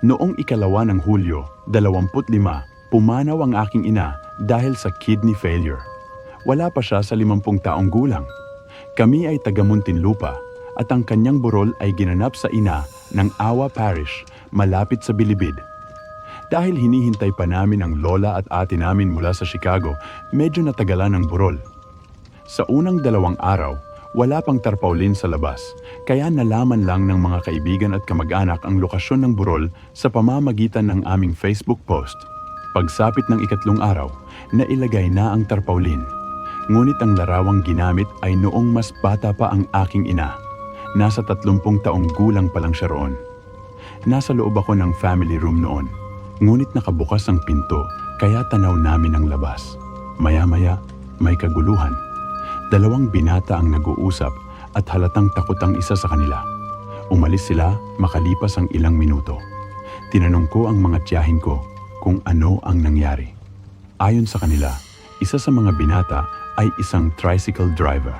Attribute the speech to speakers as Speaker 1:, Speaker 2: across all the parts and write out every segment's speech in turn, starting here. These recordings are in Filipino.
Speaker 1: Noong ikalawa ng Hulyo, 25, pumanaw ang aking ina dahil sa kidney failure. Wala pa siya sa 50 taong gulang. Kami ay taga Muntinlupa at ang kanyang burol ay ginanap sa ina ng Awa Parish malapit sa Bilibid. Dahil hinihintay pa namin ang lola at ate namin mula sa Chicago, medyo natagalan ang burol. Sa unang dalawang araw, wala pang tarpaulin sa labas, kaya nalaman lang ng mga kaibigan at kamag-anak ang lokasyon ng burol sa pamamagitan ng aming Facebook post. Pagsapit ng ikatlong araw, nailagay na ang tarpaulin. Ngunit ang larawang ginamit ay noong mas bata pa ang aking ina. Nasa tatlumpung taong gulang pa lang siya roon. Nasa loob ako ng family room noon. Ngunit nakabukas ang pinto, kaya tanaw namin ang labas. Maya-maya, may kaguluhan. Dalawang binata ang nag-uusap at halatang takot ang isa sa kanila. Umalis sila makalipas ang ilang minuto. Tinanong ko ang mga tiyahin ko kung ano ang nangyari. Ayon sa kanila, isa sa mga binata ay isang tricycle driver.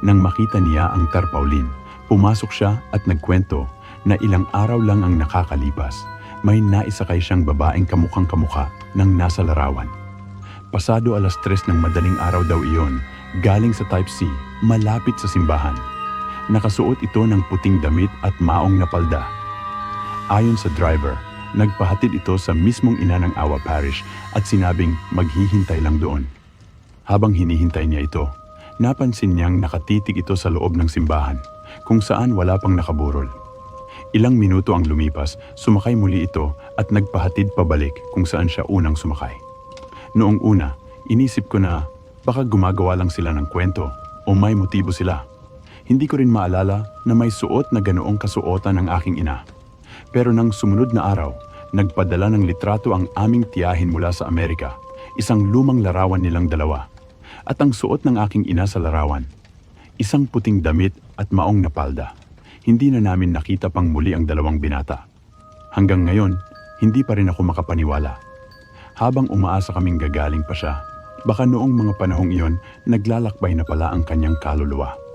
Speaker 1: Nang makita niya ang tarpaulin, pumasok siya at nagkwento na ilang araw lang ang nakakalipas, may naisakay siyang babaeng kamukhang kamukha ng nasa larawan. Pasado alas tres ng madaling araw daw iyon, galing sa Type C, malapit sa simbahan. Nakasuot ito ng puting damit at maong na palda. Ayon sa driver, nagpahatid ito sa mismong ina ng Awa Parish at sinabing maghihintay lang doon. Habang hinihintay niya ito, napansin niyang nakatitig ito sa loob ng simbahan, kung saan wala pang nakaburol. Ilang minuto ang lumipas, sumakay muli ito at nagpahatid pabalik kung saan siya unang sumakay. Noong una, inisip ko na baka gumagawa lang sila ng kwento o may motibo sila. Hindi ko rin maalala na may suot na ganoong kasuotan ng aking ina. Pero nang sumunod na araw, nagpadala ng litrato ang aming tiyahin mula sa Amerika, isang lumang larawan nilang dalawa. At ang suot ng aking ina sa larawan, isang puting damit at maong na palda. Hindi na namin nakita pang muli ang dalawang binata. Hanggang ngayon, hindi pa rin ako makapaniwala. Habang umaasa kaming gagaling pa siya, baka noong mga panahong iyon, naglalakbay na pala ang kanyang kaluluwa.